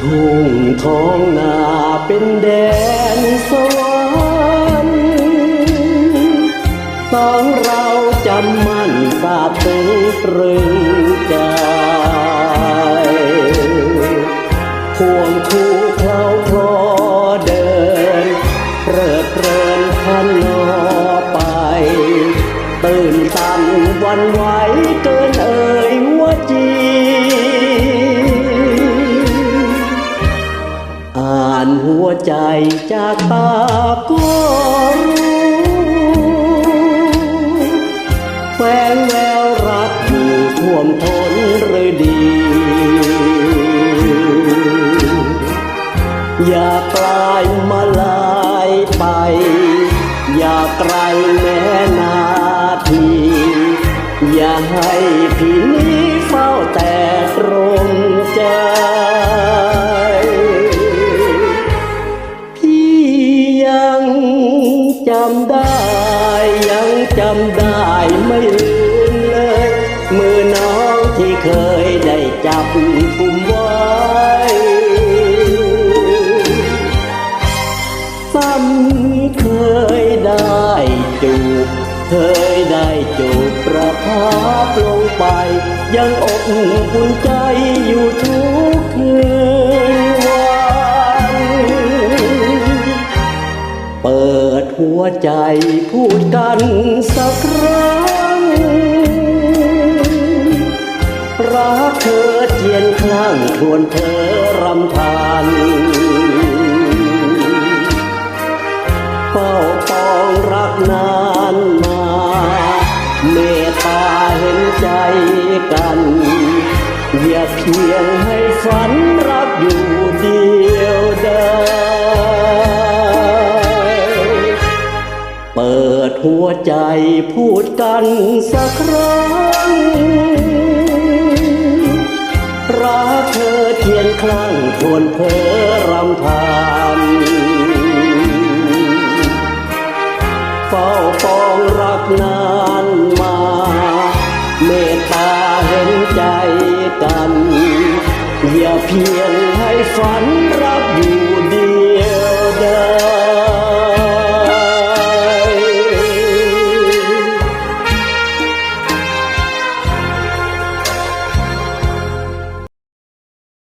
ทุ่งท้องนาเป็นแดนสวรรค์สองเราจำมั่นทราบถึงตรึงใจควงคู่เคล้าคลอเดินเพลิดเพลินพันนอไป ตื่นตันวันวเใจจากตาก็รู้แฝงแววรักอยู่ท่วมท้นหรือดี อย่ากลายมาลายไป อย่าไกลแม้นาที อย่าให้พี่นี้ำได้ ยังจำได้ไม่ลืมเลย มือน้องที่เคยได้จับกุมไว้ซ้ำเคยได้จูบเคยได้จูบประทับลงไป ยังอบอุ่นใจอยู่ทุกคืน ใจพูดกันสักครั้ง รักเธอเทียนคลั่งทวนเธอรำพันเฝ้าปองรักนานมา เมตตาเห็นใจกัน อย่าเพียงให้ฝัน หัวใจพูดกันสักครั้ง รักเธอเทียนคลั่งทวนเพอรำพันเฝ้าปองรักนานมา เมตตาเห็นใจกัน อย่าเพียงให้ฝันรักอยู่